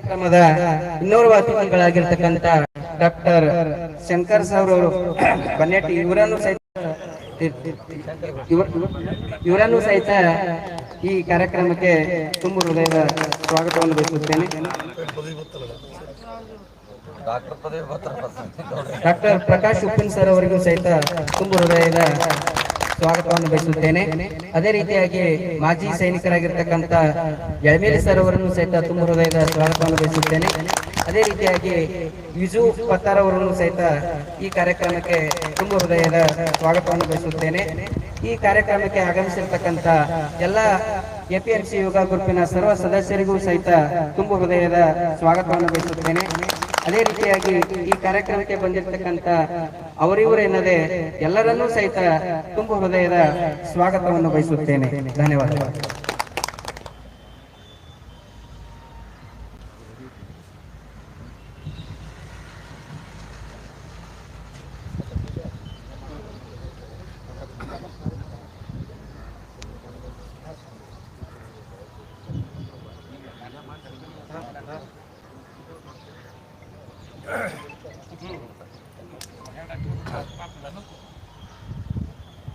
ಕಾರ್ಯಕ್ರಮದ ಇನ್ನೋರ್ವ ಅತಿಥಿಗಳಾಗಿರ್ತಕ್ಕಂಥ ಡಾಕ್ಟರ್ ಶಂಕರ್ ಸರ್ ಅವರು. ಬನ್ನೆಟ್ಟಿ ಇವರನ್ನು ಸಹಿತ ಇವ- ಇವರನ್ನು ಸಹಿತ ಈ ಕಾರ್ಯಕ್ರಮಕ್ಕೆ ತುಂಬ ಹೃದಯದ ಸ್ವಾಗತವನ್ನು ಬಯಸುತ್ತೇನೆ. ಡಾಕ್ಟರ್ ಪ್ರಕಾಶ್ ಉಪ್ಪಿನ್ ಸರ್ ಅವರಿಗೂ ಸಹಿತ ತುಂಬ ಹೃದಯದ ಸ್ವಾಗತವನ್ನು ಬಯಸುತ್ತೇನೆ. ಅದೇ ರೀತಿಯಾಗಿ ಮಾಜಿ ಸೈನಿಕರಾಗಿರ್ತಕ್ಕಂಥ ಯಳಮೇಲಿ ಸರ್ ಅವರನ್ನು ಸಹಿತ ತುಂಬ ಹೃದಯದ ಸ್ವಾಗತವನ್ನು ಬಯಸುತ್ತೇನೆ. ಅದೇ ರೀತಿಯಾಗಿ ವಿಜು ಪತ್ತಾರ್ ಅವರನ್ನು ಸಹಿತ ಈ ಕಾರ್ಯಕ್ರಮಕ್ಕೆ ತುಂಬ ಹೃದಯದ ಸ್ವಾಗತವನ್ನು ಬಯಸುತ್ತೇನೆ. ಈ ಕಾರ್ಯಕ್ರಮಕ್ಕೆ ಆಗಮಿಸಿರ್ತಕ್ಕಂಥ ಎಲ್ಲ ಎಪಿಎಂಸಿ ಯೋಗ ಗ್ರೂಪಿನ ಸರ್ವ ಸದಸ್ಯರಿಗೂ ಸಹಿತ ತುಂಬ ಹೃದಯದ ಸ್ವಾಗತವನ್ನು ಬಯಸುತ್ತೇನೆ. ಅದೇ ರೀತಿಯಾಗಿ ಈ ಕಾರ್ಯಕ್ರಮಕ್ಕೆ ಬಂದಿರತಕ್ಕಂತ ಅವರಿವರೆನ್ನದೆ ಎಲ್ಲರನ್ನೂ ಸಹಿತ ತುಂಬ ಹೃದಯದ ಸ್ವಾಗತವನ್ನು ಬಯಸುತ್ತೇನೆ. ಧನ್ಯವಾದಗಳು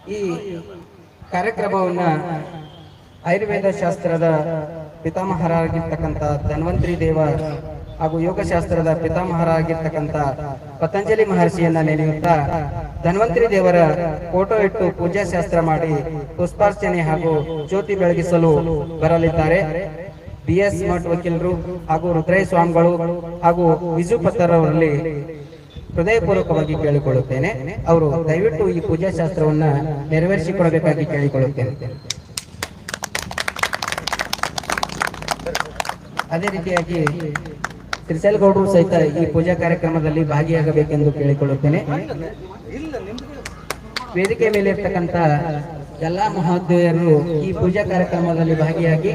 ಈ ಕಾರ್ಯಕ್ರಮವನ್ನ ಆಯುರ್ವೇದ ಶಾಸ್ತ್ರದ ಪಿತಾಮಹರಾಗಿರ್ತಕ್ಕಂಥ ಧನ್ವಂತ್ರಿ ದೇವ ಹಾಗೂ ಯೋಗಶಾಸ್ತ್ರದ ಪಿತಾಮಹರಾಗಿರ್ತಕ್ಕಂಥ ಪತಂಜಲಿ ಮಹರ್ಷಿಯನ್ನ ನೆನೆಯುತ್ತಾ ಧನ್ವಂತ್ರಿ ದೇವರ ಫೋಟೋ ಇಟ್ಟು ಪೂಜಾ ಶಾಸ್ತ್ರ ಮಾಡಿ ಪುಷ್ಪಾರ್ಚನೆ ಹಾಗೂ ಜ್ಯೋತಿ ಬೆಳಗಿಸಲು ಬರಲಿದ್ದಾರೆ. ಬಿ ಎಸ್ ಮಠ್ ವಕೀಲರು ಹಾಗೂ ರುದ್ರೈ ಸ್ವಾಮಿಗಳು ಹಾಗೂ ವಿಜು ಪತ್ತರ್ ಅವರಲ್ಲಿ ಹೃದಯಪೂರ್ವಕವಾಗಿ ಕೇಳಿಕೊಳ್ಳುತ್ತೇನೆ. ಅವರು ದಯವಿಟ್ಟು ಈ ಪೂಜಾ ಶಾಸ್ತ್ರವನ್ನ ನೆರವೇರಿಸಿಕೊಡಬೇಕಾಗಿ ಕೇಳಿಕೊಳ್ಳುತ್ತೇನೆ. ಅದೇ ರೀತಿಯಾಗಿ ತ್ರಿಸೇಲ್ಗೌಡರು ಸಹಿತ ಈ ಪೂಜಾ ಕಾರ್ಯಕ್ರಮದಲ್ಲಿ ಭಾಗಿಯಾಗಬೇಕೆಂದು ಕೇಳಿಕೊಳ್ಳುತ್ತೇನೆ. ವೇದಿಕೆ ಮೇಲೆ ಇರ್ತಕ್ಕಂಥ ಎಲ್ಲಾ ಮಹೋದಯರು ಈ ಪೂಜಾ ಕಾರ್ಯಕ್ರಮದಲ್ಲಿ ಭಾಗಿಯಾಗಿ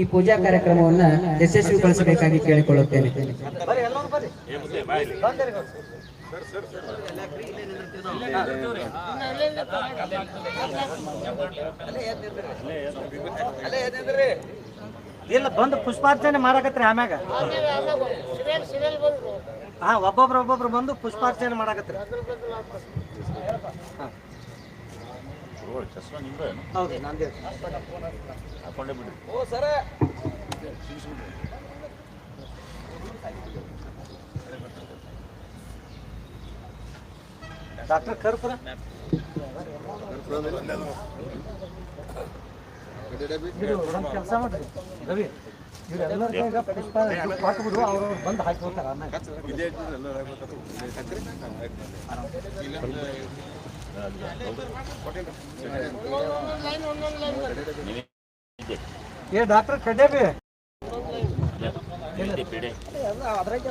ಈ ಪೂಜಾ ಕಾರ್ಯಕ್ರಮವನ್ನ ಯಶಸ್ವಿಗೊಳಿಸಬೇಕಾಗಿ ಕೇಳಿಕೊಳ್ಳುತ್ತೇನೆ. ಇಲ್ಲ ಬಂದು ಪುಷ್ಪಾರ್ಚನೆ ಮಾಡಕತ್ರಿ ಆಮ್ಯಾಗ. ಹಾ ಒಬ್ಬೊಬ್ರು ಒಬ್ಬೊಬ್ರು ಬಂದು ಪುಷ್ಪಾರ್ಚನೆ ಮಾಡಕತ್ರಿ. ಹಾ. ಹೌದು ನಂದೇ. ಡಾಕ್ಟರ್ ಕರ್ಪುರ ಕೆಲಸ ಮಾಡ್ರಿ. ರವಿ ಇವರೆಲ್ಲರ ಪುಷ್ಪ ಬಂದು ಹಾಕಿ ಹೋಗ್ತಾರ ಏ ಡಾಕ್ಟರ್ ಕಡ್ಡೇಬಿ ಎಲ್ಲ ಅದ್ರಾಗೆ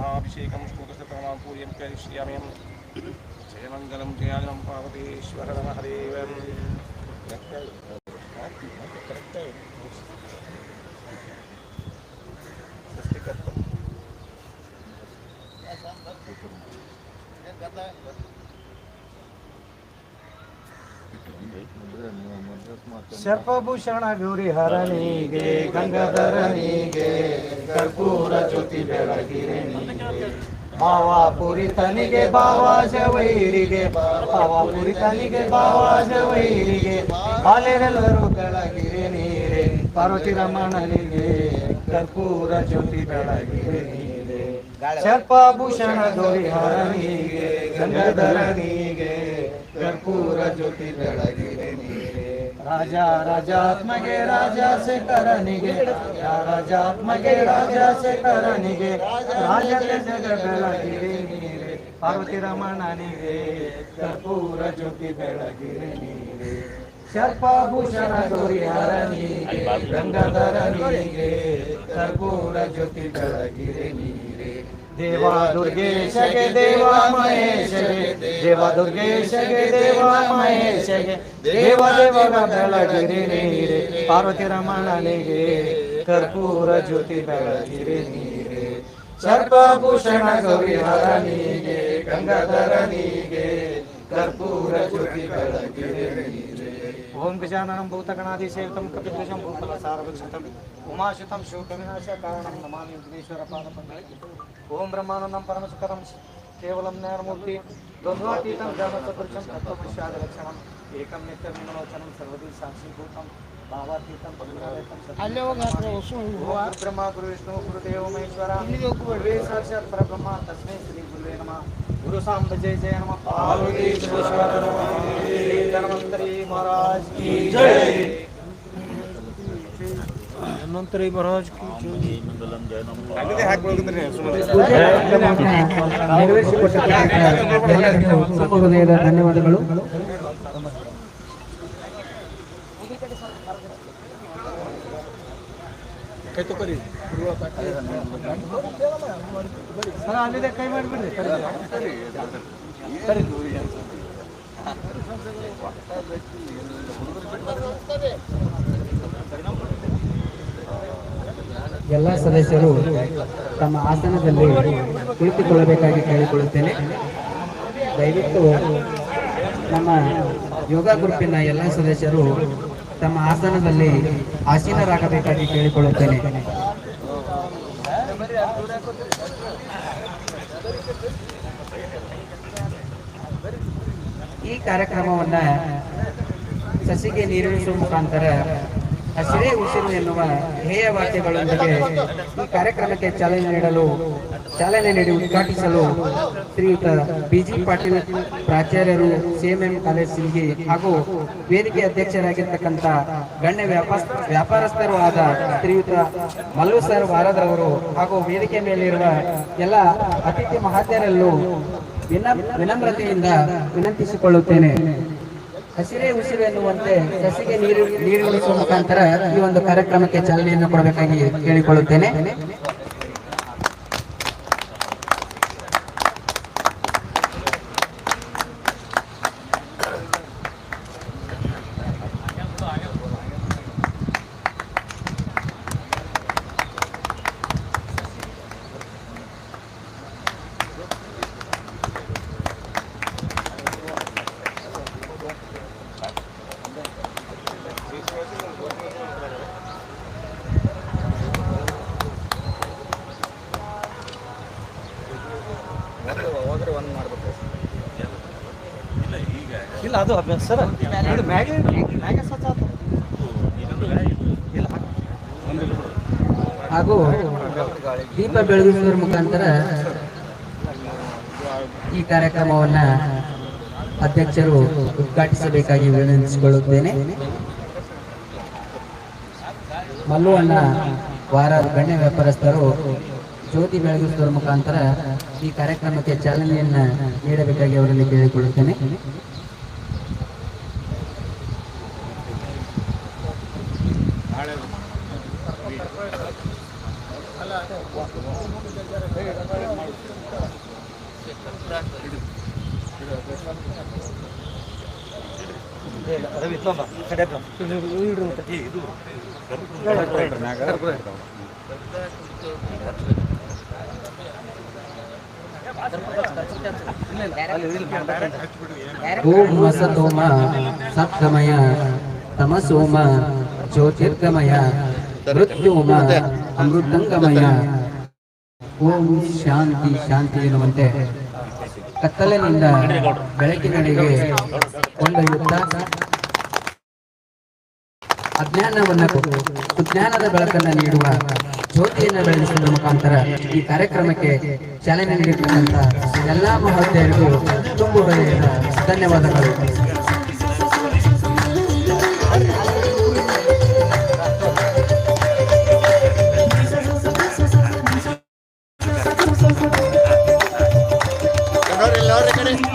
महाभिषेकं श्लोकशतनां पूज्यं करिष्याम्यहं जयमङ्गलं जयाजनं पार्वतीश्वर महादेवम् ಸರ್ಪಭೂಷಣ ಗೌರಿ ಹರಣಿಗೆ ಗಂಗಾಧರನಿಗೆ, ಕರ್ಪೂರ ಜ್ಯೋತಿ ಬೆಳಗಿರನಿಗೆ ಭಾವ ಪುರಿತನಿಗೆ ಭಾವ ಜವೈರಿಗೆ ಭಾವ ಪುರಿತನಿಗೆ ಭಾವ ಜವೈರಿಗೆ ಬಾಲೆರೆಲ್ಲರೂ ಬೆಳಗಿರೆ ನೀರೆ ಪಾರ್ವತಿ ರಮಣನಿಗೆ ಕರ್ಪೂರ ಜ್ಯೋತಿ ಬೆಳಗಿರೆ ನೀರೆ ಸರ್ಪಭೂಷಣ ಗೌರಿ ಹರಣಿಗೆ ಗಂಗಾಧರನಿಗೆ ಕರ್ಪೂರ ಜ್ಯೋತಿ ಬೆಳಗಿರೆ ನೀರೆ ರಾಜ ರಾಜಾತ್ಮಗೆ ರಾಜ ಶೇಖರನಿಗೆ ರಾಜಾತ್ಮಗೆ ರಾಜ ಶೇಖರನಿಗೆ ರಾಜನ ಜಗ ಬೆಳಗಿರೆ ನೀರೆ ಪಾರ್ವತಿ ರಮಣನಿಗೆ ಕರ್ಪೂರ ಜ್ಯೋತಿ ಬೆಳಗಿರೆ ನೀರೆ ಸರ್ಪಭೂಷಣ ಗೌರಿಹರನಿಗೆ ಗಂಗಾಧರನಿಗೆ ಕರ್ಪೂರ ಜ್ಯೋತಿ ಬೆಳಗಿರೆ ನೀರೆ ದೇವ ದುರ್ಗೇಶಗೆ ದೇವ ಮಹೇಶಗೆ ದೇವ ದುರ್ಗೇಶಗೆ ದೇವ ಮಹೇಶಗೆ ದೇವ ದೇವರ ಬೆಳಗಿರೆ ನೀರೆ ಪಾರ್ವತಿ ರಮಣನಿಗೆ ಕರ್ಪೂರ ಜ್ಯೋತಿ ಬೆಳಗಿರೆ ನೀರೆ ಸರ್ಪಭೂಷಣ ಗೌರಿಹರನಿಗೆ ಗಂಗಾಧರನಿಗೆ ಕರ್ಪೂರ ಜ್ಯೋತಿ ಬೆಳಗಿರೆ ನೀರೆ ఓం గజాననం భూతగణాధిసేవితం కపిధ్వజం భూతల సారభక్షితం ఉమాశుతం శోకవినాశ కారణం నమామి విఘ్నేశ్వర పాదపండి ఓం బ్రహ్మానందం పరమసుకరం కేవలం న్యాయమూర్తి ద్వంద్వాతీతం జ్ఞానసదృశం తత్వపురుషాది లక్షణం ఏకం నిత్యం విమోచనం సర్వది సాక్షిభూతం ಭಾವಾತೀತಂ ಪದ್ಮನಾಭೇತಂ ಓಂ ಬ್ರಹ್ಮ ಗುರು ವಿಷ್ಣು ಗುರುದೇವ ಮಹೇಶ್ವರ. ಗುರುವೇ ಸಾಕ್ಷಾತ್ ಪರಬ್ರಹ್ಮ. ತಸ್ಮೈ ಶ್ರೀ ಗುರುವೇ ನಮಃ. ಗುರು ಸಾಂಬ ಜಯ ಜಯ ನಮಃ. ಪಾರ್ವತಿ ಪರಮೇಶ್ವರ ನಮಃ ಶ್ರೀ ಧನ್ವಂತರಿ ಮಹಾರಾಜ್ ಕಿ ಜೈ. ಧನ್ವಂತರಿ ಮಹಾರಾಜ್ ಕಿ ಜೈ. ಅಲ್ಲಿದೆ ಹಾಕ್ಬಿಡೋದಂದ್ರೆ ಸುಮ್ಮನೆ ಪೂಜೆ ಕಾರ್ಯಕ್ರಮವನ್ನ ನೆರವೇರಿಸಿಕೊಟ್ಟಂತ ಎಲ್ಲರಿಗೂ ತುಂಬ ಹೃದಯದ ಧನ್ಯವಾದಗಳು ಕೈ ತಗೋರಿ ಸರ್ ಅಲ್ಲಿದೆ, ಕೈ ಮಾಡಿಬಿಡ್ರಿ ಎಲ್ಲ ಸದಸ್ಯರು ತಮ್ಮ ಆಸನದಲ್ಲಿ ಕುಳಿತುಕೊಳ್ಳಬೇಕಾಗಿ ಕೇಳಿಕೊಳ್ಳುತ್ತೇನೆ. ದಯವಿಟ್ಟು ನಮ್ಮ ಯೋಗ ಗುಂಪಿನ ಎಲ್ಲ ಸದಸ್ಯರು ತಮ್ಮ ಆಸನದಲ್ಲಿ ಆಸೀನರಾಗಬೇಕಾಗಿ ಕೇಳಿಕೊಳ್ಳುತ್ತೇನೆ. ಈ ಕಾರ್ಯಕ್ರಮವನ್ನ ಸಸಿಗೆ ನಿರ್ಮಿಸುವ ಮುಖಾಂತರ ಹಸಿರೇ ಉಸಿರು ಎನ್ನುವ ಧ್ಯೇಯ ವಾಕ್ಯಗಳೊಂದಿಗೆ ಈ ಕಾರ್ಯಕ್ರಮಕ್ಕೆ ಚಾಲನೆ ನೀಡಲು ಚಾಲನೆ ನೀಡಿ ಉದ್ಘಾಟಿಸಲು ಶ್ರೀಯುತ ಬಿಜಿ ಪಾಟೀಲ್ ಪ್ರಾಚಾರ್ಯರು ಸಿಎಂಎಂ ಕಾಲೇಜ್ ಹಾಗೂ ವೇದಿಕೆ ಅಧ್ಯಕ್ಷರಾಗಿರ್ತಕ್ಕಂಥ ಗಣ್ಯ ವ್ಯಾಪಾರ ವ್ಯಾಪಾರಸ್ಥರು ಆದ ಶ್ರೀಯುತ ಮಲ್ಲು ಸರ್ ವಾರದವರು ಹಾಗೂ ವೇದಿಕೆ ಮೇಲಿರುವ ಎಲ್ಲ ಅತಿಥಿ ಮಹಾತ್ಯರಲ್ಲೂ ವಿನಮ್- ವಿನಮ್ರತೆಯಿಂದ ವಿನಂತಿಸಿಕೊಳ್ಳುತ್ತೇನೆ. ಹಸಿರೇ ಉಸಿರು ಎನ್ನುವಂತೆ ಸಸಿಗೆ ನೀರು ನೀರುಣಿಸುವ ಮುಖಾಂತರ ಈ ಒಂದು ಕಾರ್ಯಕ್ರಮಕ್ಕೆ ಚಾಲನೆಯನ್ನು ಕೊಡಬೇಕಾಗಿ ಕೇಳಿಕೊಳ್ಳುತ್ತೇನೆ ಇಲ್ಲ ಅದು ಅಭ್ಯಾಸ ಸರ್ ಇದು ಮ್ಯಾಗೆ ಮ್ಯಾಗೆ ಸ್ವಚ್ಛ ಆತು. ಇಲ್ಲ ಹಾಗೂ ದೀಪ ಬೆಳಗಿಸುವುದರ ಈ ಕಾರ್ಯಕ್ರಮವನ್ನ ಅಧ್ಯಕ್ಷರು ಉದ್ಘಾಟಿಸಬೇಕಾಗಿ ವಿನಂತಿಸಿಕೊಳ್ಳುತ್ತೇನೆ. ಮಲ್ಲು ಅಣ್ಣ ವಾರ ಗಣ್ಯ ವ್ಯಾಪಾರಸ್ಥರು, ಜ್ಯೋತಿ ಬೆಳಗಿಸುವುದರ ಮುಖಾಂತರ ಈ ಕಾರ್ಯಕ್ರಮಕ್ಕೆ ಚಾಲನೆಯನ್ನ ನೀಡಬೇಕಾಗಿ ಅವರಲ್ಲಿ ಕೇಳಿಕೊಳ್ಳುತ್ತೇನೆ ಇಲ್ಲ, ರವಿ ತೊಂಬ ಕಡೆ ಹಾಕು. ಇದು ಇಡ್ರಿ ಮತ್ತೆ. ಅಲ್ಲಿ ಇಲ್ಲಿ ಮಾಡ್ಬೇಕು. ಓಂ ವಸತೋಮ ಸಪ್ತಮಯ ತಮಸೋಮ ಜ್ಯೋತಿರ್ಗಮಯ ಮೃತ್ಯೋಮ ಅಮೃತಂಗಮಯ ಓಂ ಶಾಂತಿ ಶಾಂತಿ ಎನ್ನುವಂತೆ ಕತ್ತಲಿನಿಂದ ಬೆಳಕಿನಡೆಗೆ ಕೊಂಡೊಯ್ಯುತ್ತಾ ಅಜ್ಞಾನವನ್ನ ಸುಜ್ಞಾನದ ಬೆಳಕನ್ನ ನೀಡುವ ಜ್ಯೋತಿಯನ್ನ ಬೆಳೆಸುವ ಮುಖಾಂತರ ಈ ಕಾರ್ಯಕ್ರಮಕ್ಕೆ ಚಾಲನೆ ನೀಡಿರ್ತಕ್ಕಂಥ ಎಲ್ಲಾ ಮಹೋದಯರಿಗೂ ತುಂಬ ಧನ್ಯವಾದಗಳು. ಹರಕೆ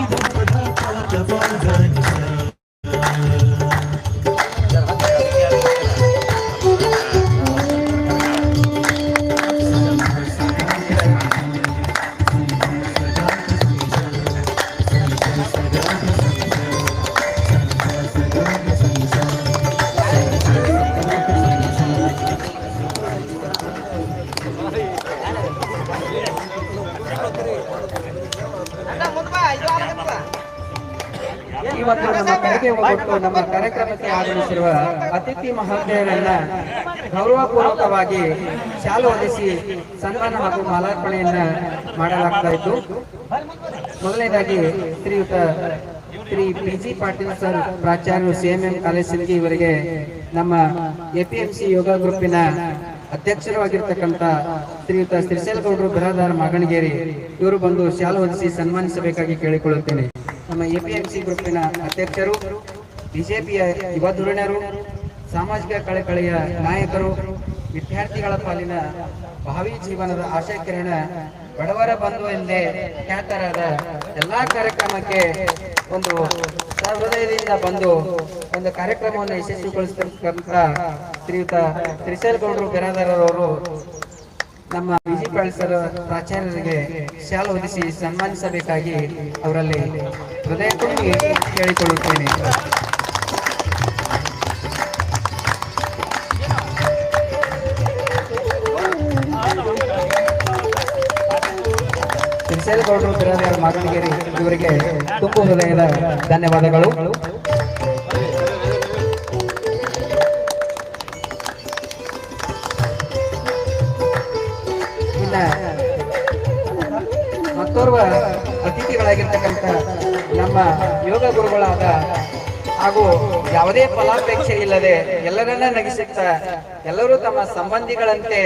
ಆಗಮಿಸಿರುವ ಅತಿಥಿ ಮಹೋದಯರನ್ನ ಗೌರವಪೂರ್ವಕವಾಗಿ ಶಾಲು ಹೊದಿಸಿ ಸನ್ಮಾನ ಹಾಗೂ ಮಾಲಾರ್ಪಣೆಯನ್ನ ಮಾಡಲಾಗ್ತಾ ಇತ್ತು. ಮೊದಲನೇದಾಗಿ ಶ್ರೀಯುತ Shri P G Patil sir, ಪ್ರಾಚಾರ್ಯರು CMM college ಸಿಲ್ಗಿ ಇವರಿಗೆ ನಮ್ಮ ಎಪಿಎಂಸಿ ಯೋಗ ಗ್ರೂಪಿನ ಅಧ್ಯಕ್ಷರಾಗಿರ್ತಕ್ಕಂಥ ಶ್ರೀಯುತ ಶ್ರೀಶೈಲಗೌಡರು ಬರಹದಾರ ಮಾಗಣಗೇರಿ, ಇವರು ಬಂದು ಶಾಲು ಹೊದಿಸಿ ಸನ್ಮಾನಿಸಬೇಕಾಗಿ ಕೇಳಿಕೊಳ್ಳುತ್ತೇನೆ. ನಮ್ಮ ಎಪಿಎಂಸಿ ಗ್ರೂಪಿನ ಅಧ್ಯಕ್ಷರು ಬಿಜೆಪಿಯ ಯುವ ಧುರೀಣರು, ಸಾಮಾಜಿಕ ಕಳಕಳಿಯ ನಾಯಕರು, ವಿದ್ಯಾರ್ಥಿಗಳ ಪಾಲಿನ ಭಾವಿ ಜೀವನದ ಆಶಾಕಿರಣ ಬಡವರ ಬಂಧು ಎಂದೇ ಖ್ಯಾತರಾದ ಎಲ್ಲಾ ಕಾರ್ಯಕ್ರಮಕ್ಕೆ ಒಂದು ಸಹೃದಯದಿಂದ ಬಂದು ಒಂದು ಕಾರ್ಯಕ್ರಮವನ್ನು ಯಶಸ್ವಿಗೊಳಿಸತಕ್ಕಂತ ಶ್ರೀಯುತ ತ್ರಿಶೇಲ್ಗೌಡರು ಬಿರಾದರವರು ನಮ್ಮ ಬಿಜಿ ಪಾಲಿಸರ ಪ್ರಾಚಾರ್ಯರಿಗೆ ಶಾಲು ಹೊದಿಸಿ ಸನ್ಮಾನಿಸಬೇಕಾಗಿ ಅವರಲ್ಲಿ ಹೃದಯ ಕೇಳಿಕೊಳ್ಳುತ್ತೇನೆ. ಶ್ರೀಶೈಲಗೌಡರು ಬಿರಾದರ ಮಾಗಣಗೇರಿ ಇವರಿಗೆ ತುಂಬು ಹೃದಯದ ಧನ್ಯವಾದಗಳು. ಮತ್ತೋರ್ವ ಅತಿಥಿಗಳಾಗಿರ್ತಕ್ಕಂಥ ನಮ್ಮ ಯೋಗ ಗುರುಗಳಾದ ಹಾಗೂ ಯಾವುದೇ ಫಲಾಪೇಕ್ಷೆ ಇಲ್ಲದೆ ಎಲ್ಲರನ್ನ ನಗಿಸುತ್ತ ಎಲ್ಲರೂ ತಮ್ಮ ಸಂಬಂಧಿಗಳಂತೆ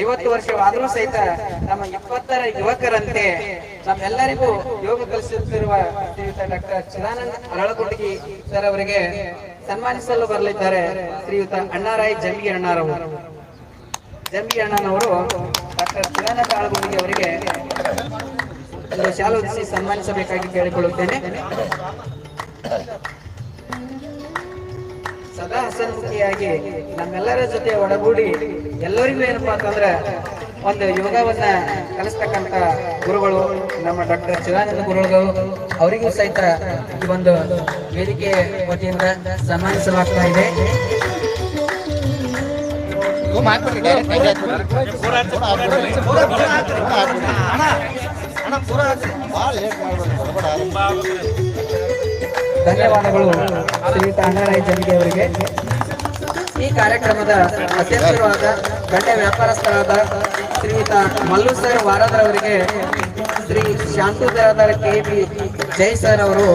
ಐವತ್ತು ವರ್ಷವಾದರೂ ಸಹಿತ ನಮ್ಮ ಇಪ್ಪತ್ತರ ಯುವಕರಂತೆ ನಮ್ಮೆಲ್ಲರಿಗೂ ಯೋಗ ಕಲಿಸುತ್ತಿರುವ ಶ್ರೀಯುತ ಡಾಕ್ಟರ್ ಚಿದಾನಂದ ಅರಳಗುಡ್ಗಿ ಸರ್ ಅವರಿಗೆ ಸನ್ಮಾನಿಸಲು ಬರಲಿದ್ದಾರೆ ಶ್ರೀಯುತ ಅಣ್ಣಾರಾಯ್ ಜಂಗಿ ಅಣ್ಣಾರವರು. ಜಂಬಿ ಅಣ್ಣನವರು ಡಾಕ್ಟರ್ ಚಿದಾನಂದ ಅರಳಗುಡ್ಗಿ ಅವರಿಗೆ ಶಾಲೋದಿಸಿ ಸನ್ಮಾನಿಸಬೇಕಾಗಿ ಕೇಳಿಕೊಳ್ಳುತ್ತೇನೆ. ಸದಾ ಹಸನ್ಮುಖಿಯಾಗಿ ನಮ್ಮೆಲ್ಲರ ಜೊತೆ ಒಡಗೂಡಿ ಎಲ್ಲರಿಗೂ ಏನಪ್ಪಾ ಅಂತಂದ್ರೆ ಒಂದು ಯೋಗವನ್ನ ಕಲಿಸ್ತಕ್ಕಂತ ಗುರುಗಳು ನಮ್ಮ ಡಾಕ್ಟರ್ ಚಿರಾನಂದ ಗುರುಗಳು ಅವರಿಗೂ ಸಹಿತ ಈ ಒಂದು ವೇದಿಕೆ ವತಿಯಿಂದ ಸನ್ಮಾನಿಸಲಾಗ್ತಾ ಇದೆ. ಧನ್ಯವಾದಗಳು. ಶ್ರೀಯುತ ಅಣ್ಣರಾಯ ಜಂಗೆ ಅವರಿಗೆ. ಈ ಕಾರ್ಯಕ್ರಮದ ಅಧ್ಯಕ್ಷರಾದ ಗಣ್ಯ ವ್ಯಾಪಾರಸ್ಥರಾದ ಶ್ರೀಯುತ ಮಲ್ಲು ಸರ್ ವಾರದರ್ ಅವರಿಗೆ Shri Shantu Daradara K B Jai sir ಅವರು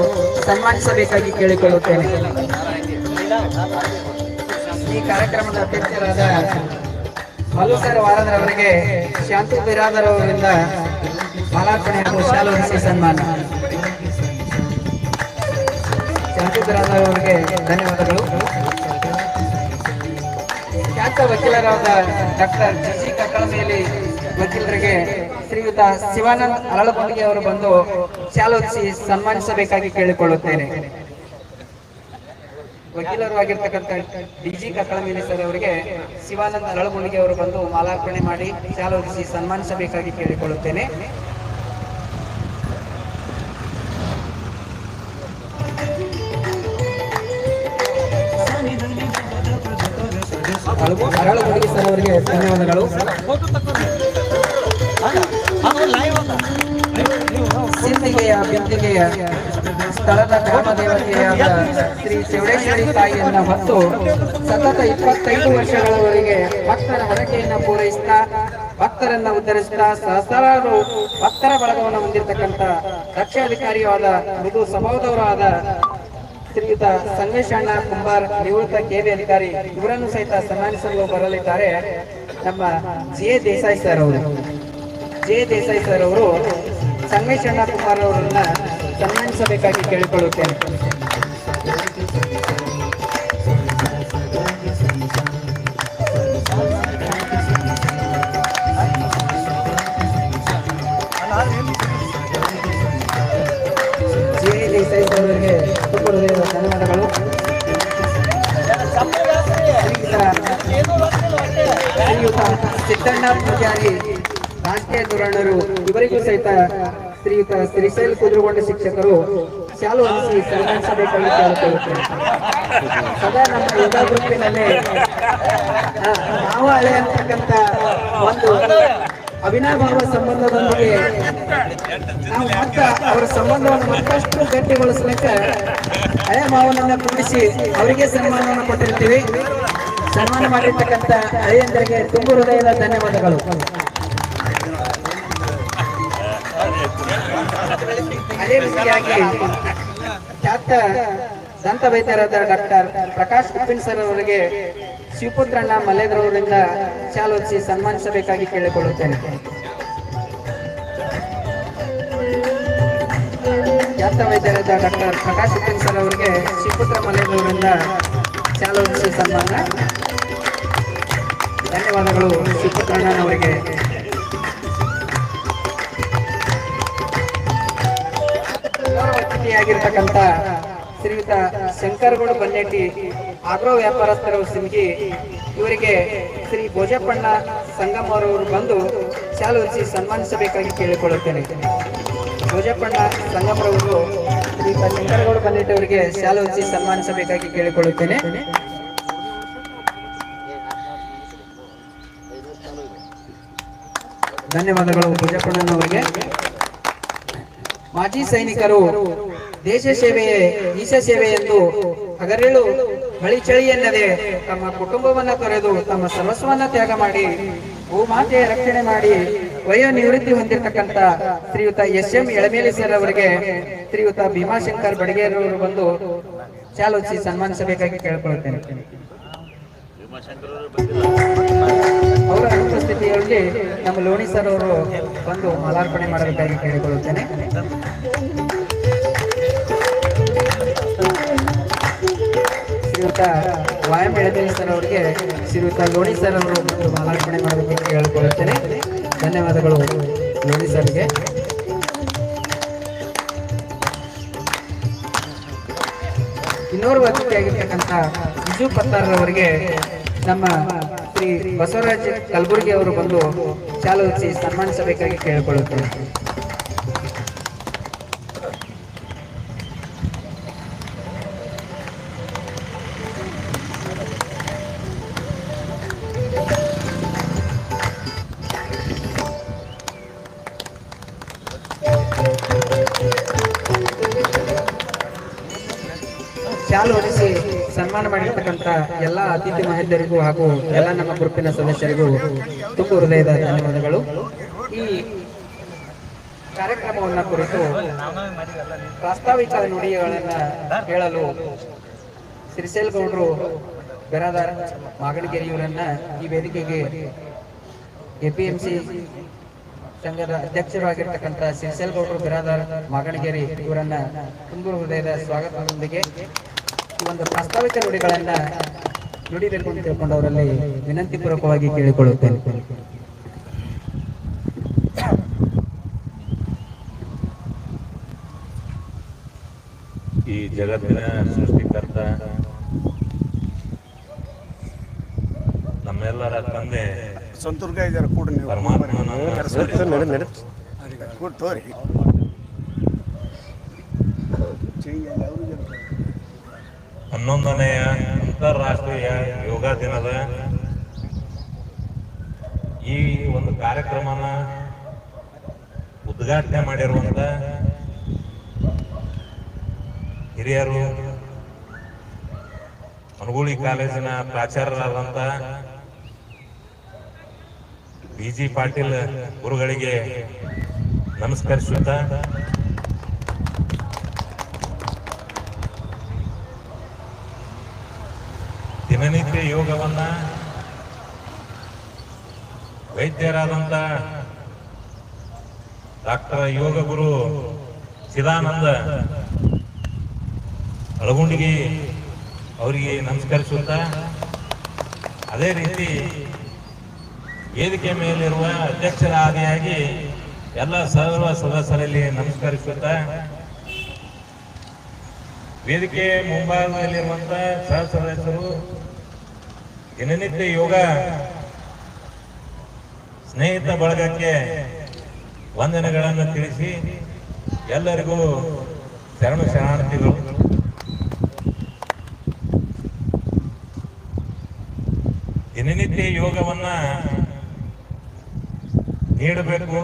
ಸನ್ಮಾನಿಸಬೇಕಾಗಿ ಕೇಳಿಕೊಳ್ಳುತ್ತೇನೆ. ಈ ಕಾರ್ಯಕ್ರಮದ ಅಧ್ಯಕ್ಷರಾದ ಮಲ್ಲು ಸರ್ ವಾರದರ್ ಅವರಿಗೆ ಶಾಂತು ಬಿರಾದರ್ ಅವರಿಂದ ಹಾಗೂ ಶಾಲು ಸನ್ಮಾನ. ಅವರಿಗೆ ಧನ್ಯವಾದಗಳು. ಖ್ಯಾತ ವಕೀಲರಾದ ಡಾಕ್ಟರ್ ಜಿ ಸಿ ಕಕ್ಕಳಮೇಲಿ ವಕೀಲರಿಗೆ ಶ್ರೀಯುತ ಶಿವಾನಂದ್ ಅರಳಬಂಡಿಗೆ ಅವರು ಬಂದು ಶಾಲೋದಿಸಿ ಸನ್ಮಾನಿಸಬೇಕಾಗಿ ಕೇಳಿಕೊಳ್ಳುತ್ತೇನೆ. ವಕೀಲರು ಆಗಿರ್ತಕ್ಕಂಥ ಡಿ ಜಿ ಕಕ್ಕಳಮೇಲಿ ಸರ್ ಅವರಿಗೆ ಶಿವಾನಂದ್ ಅರಳಗುಂಡಿಗೆ ಅವರು ಬಂದು ಮಾಲಾರ್ಪಣೆ ಮಾಡಿ ಶಾಲೋದಿಸಿ ಸನ್ಮಾನಿಸಬೇಕಾಗಿ ಕೇಳಿಕೊಳ್ಳುತ್ತೇನೆ. ಅರಳಗುಂಡಿಗೆ ಸರ್ ಅವರಿಗೆ ಧನ್ಯವಾದಗಳು. ಸಿಂಧಿಗೆಯ ಬಿದ್ದಿಗೆಯ ಸ್ಥಳದ ಗ್ರಾಮದೇವತೆಯಾದ ಶ್ರೀ ಚೌಡೇಶ್ವರಿ ತಾಯಿಯನ್ನ ಹೊತ್ತು ಸತತ ಇಪ್ಪತ್ತೈದು ವರ್ಷಗಳವರೆಗೆ ಭಕ್ತರ ಹರಕೆಯನ್ನ ಪೂರೈಸ್ತಾ, ಭಕ್ತರನ್ನ ಉದ್ಧರಿಸ್ತಾ ಸಹಸ್ರಾರು ಭಕ್ತರ ಬಳಗವನ್ನು ಹೊಂದಿರತಕ್ಕಂತ ರಕ್ಷಾಧಿಕಾರಿಯಾದ ಮೃದು ಸ್ವಭಾವದವರಾದ ಶ್ರೀಯುತ ಸಂಗಮೇಶಣ್ಣ ಕುಂಬಾರ್, ನಿವೃತ್ತ ಕೇರಿ ಅಧಿಕಾರಿ ಇವರನ್ನು ಸಹಿತ ಸನ್ಮಾನಿಸಲು ಬರಲಿದ್ದಾರೆ ನಮ್ಮ ಜಿ ದೇಸಾಯಿ ಸರ್ ಅವರು. ಜೆ ದೇಸಾಯಿ ಸರ್ ಅವರು ಸಂಗಮೇಶಣ್ಣ ಕುಮಾರ್ ಅವರನ್ನ ಸನ್ಮಾನಿಸಬೇಕಾಗಿ ಕೇಳಿಕೊಳ್ಳುತ್ತೇನೆ. ಧನ್ಯವಾದಗಳು. ಶ್ರೀಯುತ ಸಿದ್ದಣ್ಣ ಪೂಜಾರಿ ರಾಷ್ಟ್ರೀಯ ಧೋರಣರು, ಇವರಿಗೂ ಸಹಿತ ಶ್ರೀಯುತ ಶ್ರೀಶೈಲ್ ಕುದುರುಗೊಂಡ ಶಿಕ್ಷಕರು ಶಾಲು ಹೊಂದಿಸಿ ಸನ್ಮಾನಿಸಬೇಕೆಂದು ಕೇಳಿಕೊಳ್ಳುತ್ತೇನೆ ಸದಾ ನಮ್ಮ ಯೋಗ ಗುಂಪಿನಲ್ಲೇ ನಾವು ಹಳೆ ಅಂತಕ್ಕಂಥ ಒಂದು ಅವಿನಾಭಾವ ಸಂಬಂಧದೊಂದಿಗೆ ನಾವು ಮತ್ತ ಅವರ ಸಂಬಂಧವನ್ನು ಮತ್ತಷ್ಟು ಗಟ್ಟಿಗೊಳಿಸಲಿಕ್ಕೆ ಹಳೆ ಮಾವನನ್ನ ಕೂಡಿಸಿ ಅವರಿಗೆ ಸನ್ಮಾನವನ್ನು ಕೊಟ್ಟಿರ್ತೀವಿ. ಸನ್ಮಾನ ಮಾಡಿರ್ತಕ್ಕಂಥ ಹಳೆಯಂದರಿಗೆ ತುಂಬ ಹೃದಯದ ಧನ್ಯವಾದಗಳು. ಅದೇ ರೀತಿಯಾಗಿ ಖ್ಯಾತ ದಂತ ವೈದ್ಯರಾದ ಡಾಕ್ಟರ್ ಪ್ರಕಾಶ್ ಸರ್ ಅವರಿಗೆ ಶಿವಪುತ್ರಣ್ಣ ಮಲೆದ್ರವರಿಂದ ಚಾಲೋಚಿಸಿ ಸನ್ಮಾನಿಸಬೇಕಾಗಿ ಕೇಳಿಕೊಳ್ಳುತ್ತೇನೆ. ಖ್ಯಾತ ವೈದ್ಯರಾದ ಡಾಕ್ಟರ್ ಪ್ರಕಾಶ್ ಸರ್ ಅವರಿಗೆ ಶಿವಪುತ್ರ ಮಲೆದ್ರವರಿಂದ ಚಾಲೋಚಿಸಿ ಸನ್ಮಾನ. ಧನ್ಯವಾದಗಳು ಶಿವಪುತ್ರಣ್ಣನವರಿಗೆ. ಅತಿಥಿಯಾಗಿರ್ತಕ್ಕಂಥ ಶ್ರೀಯುತ ಶಂಕರಗೌಡ ಬನ್ನೆಟ್ಟಿ ಆಗ್ರೋ ವ್ಯಾಪಾರಸ್ಥರು ಸಿಂಗಿ ಇವರಿಗೆ ಶ್ರೀ ಭೋಜಪ್ಪಣ್ಣ ಸಂಗಮ್ ಅವರವರು ಬಂದು ಹೊರಿಸಿ ಸನ್ಮಾನಿಸಬೇಕಾಗಿ ಕೇಳಿಕೊಳ್ಳುತ್ತೇನೆ. ಭೋಜಪ್ಪಣ್ಣ ಸಂಗಮರವರು ಶ್ರೀಯುತ ಶಂಕರಗೌಡ ಬನ್ನೆಟ್ಟಿ ಅವರಿಗೆ ಹೊರಿಸಿ ಸನ್ಮಾನಿಸಬೇಕಾಗಿ ಕೇಳಿಕೊಳ್ಳುತ್ತೇನೆ. ಧನ್ಯವಾದಗಳು ಭೋಜಪ್ಪಣ್ಣನವರಿಗೆ. ಮಾಜಿ ಸೈನಿಕರು ದೇಶ ಸೇವೆಯೇ, ಈಶ ಸೇವೆ ಎಂದು ಹಗರೇಳು ಹಳಿ ಚಳಿ ಎನ್ನದೆ ತಮ್ಮ ಕುಟುಂಬವನ್ನ ತೊರೆದು ತಮ್ಮ ಸರ್ವಸ್ವವನ್ನ ತ್ಯಾಗ ಮಾಡಿ, ಭೂಮಾತೆಯ ರಕ್ಷಣೆ ಮಾಡಿ, ವಯೋ ನಿವೃತ್ತಿ ಹೊಂದಿರತಕ್ಕಂತ ಶ್ರೀಯುತ ಎಸ್ ಎಂ ಎಳಮೇಲಿ ಸರ್ ಅವರಿಗೆ ಶ್ರೀಯುತ ಭೀಮಾಶಂಕರ್ ಬಡಗೇರವರು ಬಂದು ಚಾಲೋಚಿಸಿ ಸನ್ಮಾನಿಸಬೇಕಾಗಿ ಕೇಳಿಕೊಳ್ಳುತ್ತೇನೆ ಅವರ ಅನುಪಸ್ಥಿತಿಯಲ್ಲಿ ನಮ್ಮ ಲೋಣಿ ಸರ್ ಅವರು ಬಂದು ಮಾಲಾರ್ಪಣೆ ಮಾಡಬೇಕಾಗಿ ಕೇಳಿಕೊಳ್ಳುತ್ತೇನೆ. ಶ್ರೀಯುತ ವಾಯಂ ಎಳದೇವಿ ಸರ್ ಅವರಿಗೆ ಶ್ರೀಯುತ ಲೋಣಿ ಸರ್ ಅವರು ಮಾಲಾರ್ಪಣೆ ಮಾಡಬೇಕು ಕೇಳಿಕೊಳ್ಳುತ್ತೇನೆ ಧನ್ಯವಾದಗಳು ಲೋಣಿ ಸರ್ಗೆ. ಇನ್ನೂರು ಅತಿಥಿಯಾಗಿರ್ತಕ್ಕಂಥ ವಿಜು ಪತ್ತಾರರವರಿಗೆ ನಮ್ಮ ಶ್ರೀ ಬಸವರಾಜ್ ಕಲಬುರ್ಗಿ ಅವರು ಬಂದು ಚಾಲು ಸನ್ಮಾನಿಸಬೇಕಾಗಿ ಕೇಳಿಕೊಳ್ಳುತ್ತೇನೆ. ಅತಿಥಿ ಮಹಿಳೆಯರಿಗೂ ಹಾಗೂ ಎಲ್ಲ ನಮ್ಮ ಗ್ರೂಪಿನ ಸದಸ್ಯರಿಗೂ ತುಂಬ ಹೃದಯದ ಧನ್ಯವಾದಗಳು. ಈ ಕಾರ್ಯಕ್ರಮವನ್ನ ಕುರಿತು ಪ್ರಾಸ್ತಾವಿಕ ನುಡಿಗಳನ್ನ ಹೇಳಲು ಶ್ರೀಶೈಲ್ ಗೌಡ್ರು ಬೆರಾದಾರ್ ಮಾಗಣಗೆರೆಯವರನ್ನ ಈ ವೇದಿಕೆಗೆ ಎಪಿಎಂಸಿ ಸಂಘದ ಅಧ್ಯಕ್ಷರು ಆಗಿರ್ತಕ್ಕಂಥ ಶ್ರೀಶೈಲ್ ಗೌಡ್ರು ಬಿರಾದಾರ್ ಮಾಗಣಗೆರೆ ಇವರನ್ನ ತುಂಬ ಹೃದಯದ ಸ್ವಾಗತದೊಂದಿಗೆ ಈ ಒಂದು ಪ್ರಾಸ್ತಾವಿಕ ನುಡಿಗಳನ್ನ ನುಡಿಬೇಕು ಅಂತ ತಿಳ್ಕೊಂಡವರಲ್ಲಿ ವಿನಂತಿ ಪೂರ್ವಕವಾಗಿ ಕೇಳಿಕೊಳ್ಳುತ್ತೇನೆ. ಈ ಜಗತ್ತಿನ ಸೃಷ್ಟಿಕರ್ತ ನಮ್ಮೆಲ್ಲರ ತಂದೆ ಸಂತುರ್ಗ ಇದಾರೆ ಕೂಡ ನೀವು. ಪರಮಾತ್ಮನ ಹನ್ನೊಂದನೆಯ ಅಂತಾರಾಷ್ಟ್ರೀಯ ಯೋಗ ದಿನದ ಈ ಒಂದು ಕಾರ್ಯಕ್ರಮನ ಉದ್ಘಾಟನೆ ಮಾಡಿರುವಂತ ಹಿರಿಯರು ಅನುಗೂಳಿ ಕಾಲೇಜಿನ ಪ್ರಾಚಾರ್ಯರಾದಂತ ಬಿ ಜಿ ಪಾಟೀಲ್ ಗುರುಗಳಿಗೆ ನಮಸ್ಕರಿಸುತ್ತಾ ಯೋಗವನ್ನ ವೈದ್ಯರಾದಂತ ಡಾಕ್ಟರ್ ಯೋಗ ಗುರು ಚಿದಾನಂದ ಅಳಗುಂಡಿಗೆ ಅವರಿಗೆ ನಮಸ್ಕರಿಸುತ್ತಾ ಅದೇ ರೀತಿ ವೇದಿಕೆ ಮೇಲಿರುವ ಅಧ್ಯಕ್ಷರ ಆದಿಯಾಗಿ ಎಲ್ಲ ಸರ್ವ ಸದಸ್ಯರಲ್ಲಿ ನಮಸ್ಕರಿಸುತ್ತಾ ವೇದಿಕೆ ಮುಂಭಾಗದಲ್ಲಿರುವಂತಹ ಸಹ ಸದಸ್ಯರು ದಿನನಿತ್ಯ ಯೋಗ ಸ್ನೇಹಿತ ಬಳಗಕ್ಕೆ ವಂದನೆಗಳನ್ನು ತಿಳಿಸಿ ಎಲ್ಲರಿಗೂ ಶರಣು ಶರಣಾರ್ಥಿಗಳು. ದಿನನಿತ್ಯ ಯೋಗವನ್ನ ನೀಡಬೇಕು.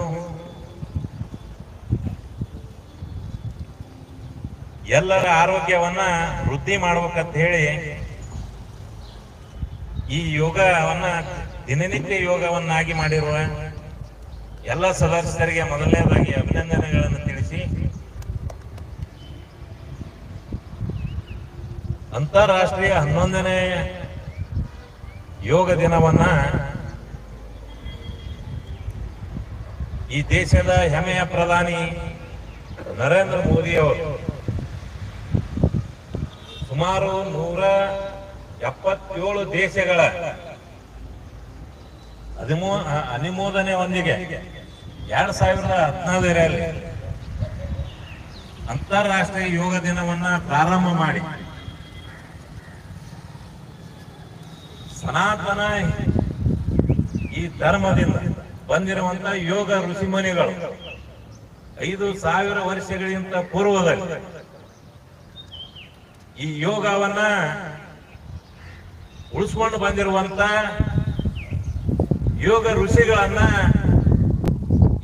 ಎಲ್ಲರ ಆರೋಗ್ಯವನ್ನ ವೃದ್ಧಿ ಮಾಡ್ಬೇಕಂತ ಹೇಳಿ ಈ ಯೋಗವನ್ನ, ದಿನನಿತ್ಯ ಯೋಗವನ್ನಾಗಿ ಮಾಡಿರುವ ಎಲ್ಲ ಸದಸ್ಯರಿಗೆ ಮೊದಲನೇದಾಗಿ ಅಭಿನಂದನೆಗಳನ್ನು ತಿಳಿಸಿ, ಅಂತಾರಾಷ್ಟ್ರೀಯ ಹನ್ನೊಂದನೇ ಯೋಗ ದಿನವನ್ನ ಈ ದೇಶದ ಹೆಮ್ಮೆಯ ಪ್ರಧಾನಿ ನರೇಂದ್ರ ಮೋದಿ ಅವರು ಸುಮಾರು ನೂರ ಎಪ್ಪತ್ತೇಳು ದೇಶಗಳ ಹದಿಮೂ ಅನುಮೋದನೆ ಒಂದಿಗೆ. ಎರಡ್ ಸಾವಿರದ ಹದಿನಾಲ್ಕರಲ್ಲಿ ಅಂತಾರಾಷ್ಟ್ರೀಯ ಯೋಗ ದಿನವನ್ನ ಪ್ರಾರಂಭ ಮಾಡಿ. ಸನಾತನ ಈ ಧರ್ಮದಿಂದ ಬಂದಿರುವಂತ ಯೋಗ ಋಷಿಮುನಿಗಳು ಐದು ಸಾವಿರ ವರ್ಷಗಳಿಗಿಂತ ಪೂರ್ವದಲ್ಲಿ ಈ ಯೋಗವನ್ನ ಉಳಿಸ್ಕೊಂಡು ಬಂದಿರುವಂತ ಯೋಗ ಋಷಿಗಳನ್ನ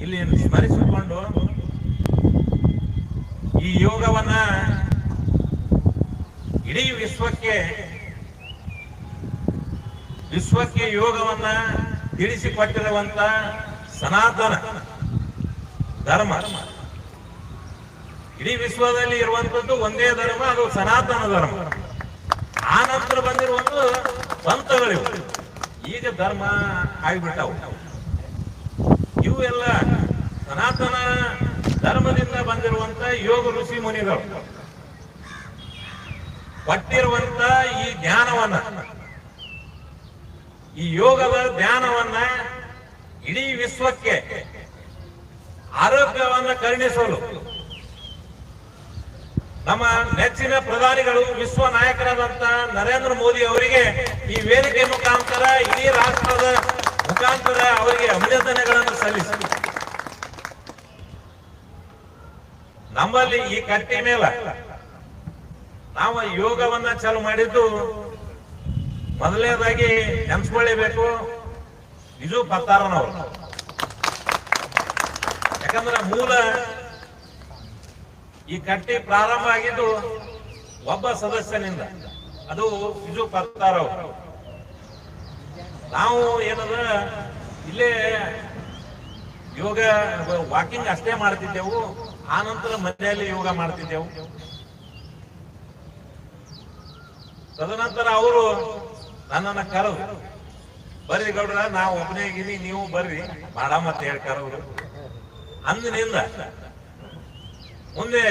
ಇಲ್ಲಿ ಸ್ಮರಿಸಿಕೊಂಡು ಈ ಯೋಗವನ್ನ ಇಡೀ ವಿಶ್ವಕ್ಕೆ ವಿಶ್ವಕ್ಕೆ ಯೋಗವನ್ನ ತಿಳಿಸಿಕೊಟ್ಟಿರುವಂತ ಸನಾತನ ಧರ್ಮ. ಇಡೀ ವಿಶ್ವದಲ್ಲಿ ಇರುವಂತದ್ದು ಒಂದೇ ಧರ್ಮ, ಅದು ಸನಾತನ ಧರ್ಮ. ನಂತರ ಬಂದಿರುವಂತ ಪಂಥಗಳಿವು. ಈಗ ಧರ್ಮ ಆಗಿಬಿಟ್ಟವು. ಇವು ಎಲ್ಲ ಸನಾತನ ಧರ್ಮದಿಂದ ಬಂದಿರುವಂತ ಯೋಗ ಋಷಿ ಮುನಿಗಳು. ಕೊಟ್ಟಿರುವಂತ ಈ ಜ್ಞಾನವನ್ನ, ಈ ಯೋಗದ ಜ್ಞಾನವನ್ನ ಇಡೀ ವಿಶ್ವಕ್ಕೆ ಆರೋಗ್ಯವನ್ನ ಕರುಣಿಸಲು ನಮ್ಮ ನೆಚ್ಚಿನ ಪ್ರಧಾನಿಗಳು, ವಿಶ್ವ ನಾಯಕರಾದಂತ ನರೇಂದ್ರ ಮೋದಿ ಅವರಿಗೆ ಈ ವೇದಿಕೆ ಮುಖಾಂತರ ಇಡೀ ರಾಷ್ಟ್ರದ ಮುಖಾಂತರ ಅವರಿಗೆ ಅಭಿನಂದನೆಗಳನ್ನು ಸಲ್ಲಿಸಿ. ನಮ್ಮಲ್ಲಿ ಈ ಕಟ್ಟಿ ಮೇಲೆ ನಾವು ಯೋಗವನ್ನ ಚಾಲು ಮಾಡಿದ್ದು ಮೊದಲನೇದಾಗಿ ನೆನ್ಸ್ಕೊಳ್ಳೇಬೇಕು ಇದು ಪತ್ತಾರನವರು ಯಾಕಂದ್ರೆ ಮೂಲ ಈ ಕಟ್ಟಿ ಪ್ರಾರಂಭ ಆಗಿದ್ದು ಒಬ್ಬ ಸದಸ್ಯನಿಂದ. ಅದು ಇದು ಪತ್ತಾರ ನಾವು ಏನದ ಇಲ್ಲೇ ಯೋಗ, ವಾಕಿಂಗ್ ಅಷ್ಟೇ ಮಾಡ್ತಿದ್ದೆವು. ಆ ನಂತರ ಮನೆಯಲ್ಲಿ ಯೋಗ ಮಾಡ್ತಿದ್ದೆವು. ತದನಂತರ ಅವರು ನನ್ನನ್ನ ಕರೆದು, ಬರ್ರಿ ಗೌಡ್ರ, ನಾವು ಒಬ್ಬನೇ ಇದ್ದೀನಿ, ನೀವು ಬರ್ರಿ. ಮಾಡಮ್ಮ ಅಂತ ಹೇಳಿ ಕರೆದ್ರು ಅಂದಿನಿಂದ ಮುಂದೆ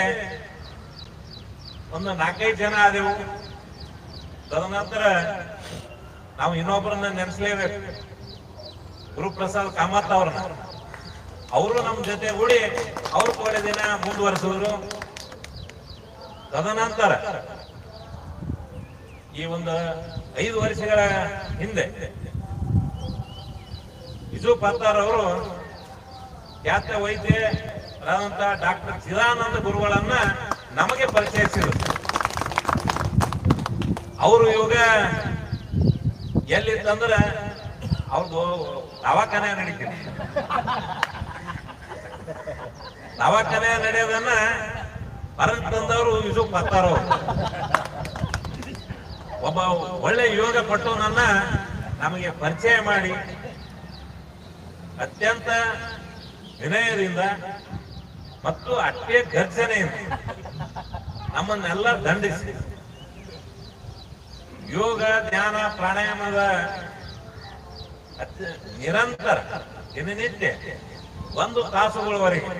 ಒಂದು ನಾಲ್ಕೈದು ಜನ ಆದೆವು. ತದನಂತರ ನಾವು ಇನ್ನೊಬ್ಬರನ್ನ ನೆನೆಸಲೇಬೇಕು. ಗುರುಪ್ರಸಾದ್ ಕಾಮತ್ ಅವ್ರನ್ನ. ಅವರು ನಮ್ಮ ಜೊತೆ ಕೂಡಿ ಅವ್ರ ಕೋಡೆ ದಿನ ಮುಂದುವರಿಸಿದ್ರು. ತದನಂತರ ಈ ಒಂದು ಐದು ವರ್ಷಗಳ ಹಿಂದೆ ವಿಜು ಪತ್ತಾರ್ ಅವರು ಖ್ಯಾತ ವೈದ್ಯರಾದಂತ ಡಾಕ್ಟರ್ ಚಿದಾನಂದ ಗುರುಗಳನ್ನ ನಮಗೆ ಪರಿಚಯಿಸಿದರು ಅವರು ಯೋಗ ಎಲ್ಲಿತ್ತಂದ್ರ ಅವ್ರದ್ದು ದವಾಖಾನೆ ನಡೀತಿದೆ. ದವಾಖಾನೆ ನಡೆಯೋದನ್ನ ಪರಂತ್ ತಂದವರು ಬರ್ತಾರ? ಒಬ್ಬ ಒಳ್ಳೆ ಯೋಗ ಪಟ್ಟವನನ್ನ ನಮಗೆ ಪರಿಚಯ ಮಾಡಿ, ಅತ್ಯಂತ ವಿನಯದಿಂದ ಮತ್ತು ಅಷ್ಟೇ ಗರ್ಜನೆಯಿಂದ ನಮ್ಮನ್ನೆಲ್ಲ ದಂಡಿಸಿ. ಯೋಗ, ಧ್ಯಾನ, ಪ್ರಾಣಾಯಾಮದ ನಿರಂತರ ದಿನನಿತ್ಯ ಒಂದು ತಾಸುಗಳವರೆಗೆ.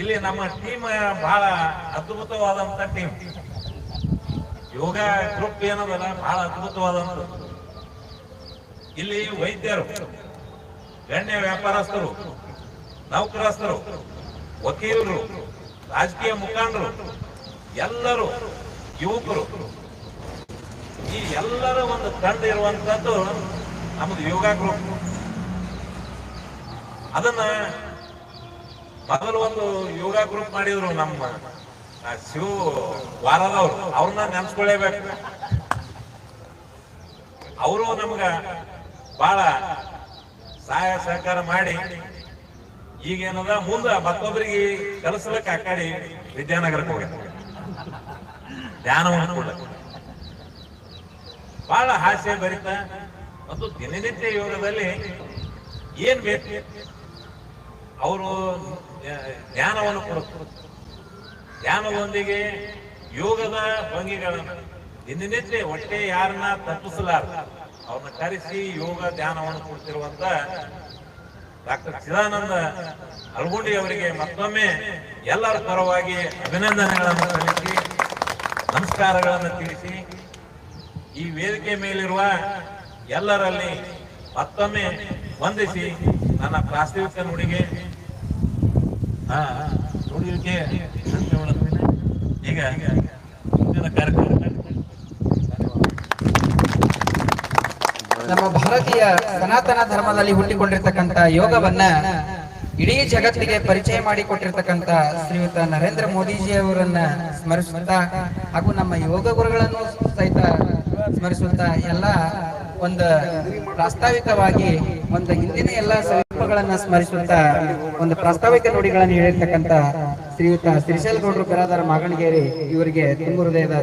ಇಲ್ಲಿ ನಮ್ಮ ಟೀಮ್ ಬಹಳ ಅದ್ಭುತವಾದಂತ ಟೀಮ್ ಯೋಗ ಗ್ರೂಪ್ ಏನದಲ್ಲ, ಬಹಳ ಅದ್ಭುತವಾದಂತ ಇಲ್ಲಿ ವೈದ್ಯರು, ಗಣ್ಯ ವ್ಯಾಪಾರಸ್ಥರು ನೌಕರಸ್ಥರು, ವಕೀಲರು, ರಾಜಕೀಯ ಮುಖಂಡರು, ಎಲ್ಲರೂ, ಯುವಕರು. ಈ ಎಲ್ಲರ ಒಂದು ತಂಡ ಇರುವಂತದ್ದು ನಮ್ದು ಯೋಗ ಗ್ರೂಪ್ ಅದನ್ನ ಮೊದಲು ಒಂದು ಯೋಗ ಗ್ರೂಪ್ ಮಾಡಿದ್ರು ನಮ್ಮ ಶಿವ ವಾರದವ್ರು. ಅವ್ರನ್ನ ನೆನ್ಸ್ಕೊಳ್ಳೇಬೇಕು. ಅವರು ನಮ್ಗ ಬಹಳ ಸಹಾಯ ಸಹಕಾರ ಮಾಡಿ ಈಗೇನದ ಮುಂದ ಮತ್ತೊಬ್ಬರಿಗೆ ಕಲಿಸ್ಲಿಕ್ಕೆ ಆ ವಿದ್ಯಾನಗರಕ್ಕೆ ಹೋಗ ಧ್ಯಾನವನ್ನು ಕೂಡ ಬಹಳ ಹಾಸ್ಯ ಭರಿತ ಮತ್ತು ದಿನನಿತ್ಯ ಯೋಗದಲ್ಲಿ ಏನ್ ಬೇಕು? ಅವರು ಧ್ಯಾನವನ್ನು ಕೊಡುತ್ತಾರೆ ಧ್ಯಾನದೊಂದಿಗೆ ಯೋಗದ ಭಂಗಿಗಳನ್ನು ದಿನನಿತ್ಯ ಹೊಟ್ಟೆ ಯಾರನ್ನ ತಪ್ಪಿಸಲಾರ ಅವ್ರನ್ನ ಕರೆಸಿ ಯೋಗ ಧ್ಯಾನವನ್ನು ಕೊಡ್ತಿರುವಂತ ಡಾಕ್ಟರ್ ಚಿದಾನಂದ ಅಲ್ಗುಂಡಿ ಅವರಿಗೆ ಮತ್ತೊಮ್ಮೆ ಎಲ್ಲರ ಪರವಾಗಿ ಅಭಿನಂದನೆಗಳನ್ನು ಸಲ್ಲಿಸಿ, ನಮಸ್ಕಾರಗಳನ್ನು ತಿಳಿಸಿ, ಈ ವೇದಿಕೆ ಮೇಲಿರುವ ಎಲ್ಲರಲ್ಲಿ ಮತ್ತೊಮ್ಮೆ ವಂದಿಸಿ ನನ್ನ ಪ್ರಾಸ್ತಾವಿಕ ನುಡಿಗೆ ಅಂತ್ಯಗೊಳ್ಳುತ್ತೇನೆ. ಈಗ ಮುಂದಿನ ಕಾರ್ಯಕ್ರಮ ನಮ್ಮ ಭಾರತೀಯ ಸನಾತನ ಧರ್ಮದಲ್ಲಿ ಹುಟ್ಟಿಕೊಂಡಿರ್ತಕ್ಕಂಥ ಯೋಗವನ್ನ ಇಡೀ ಜಗತ್ತಿಗೆ ಪರಿಚಯ ಮಾಡಿಕೊಟ್ಟಿರ್ತಕ್ಕಂಥ ಶ್ರೀಯುತ ನರೇಂದ್ರ ಮೋದಿಜಿ ಅವರನ್ನ ಸ್ಮರಿಸುತ್ತಾ ಹಾಗೂ ನಮ್ಮ ಯೋಗ ಗುರುಗಳನ್ನು ಸಹಿತ ಸ್ಮರಿಸುತ್ತಾ ಎಲ್ಲ ಒಂದು ಪ್ರಾಸ್ತಾವಿಕವಾಗಿ, ಒಂದು ಹಿಂದಿನ ಎಲ್ಲ ಸಂಕಲ್ಪಗಳನ್ನ ಸ್ಮರಿಸುತ್ತಾ ಒಂದು ಪ್ರಾಸ್ತಾವಿಕ ನುಡಿಗಳನ್ನು ಹೇಳಿರ್ತಕ್ಕಂಥ ಶ್ರೀಯುತ ಶ್ರೀಶೈಲ್ ಗೌಡ್ರು ಬಿರಾದರ ಮಾಗಣಗೇರಿ ಇವರಿಗೆ ತುಂಬ ಹೃದಯದ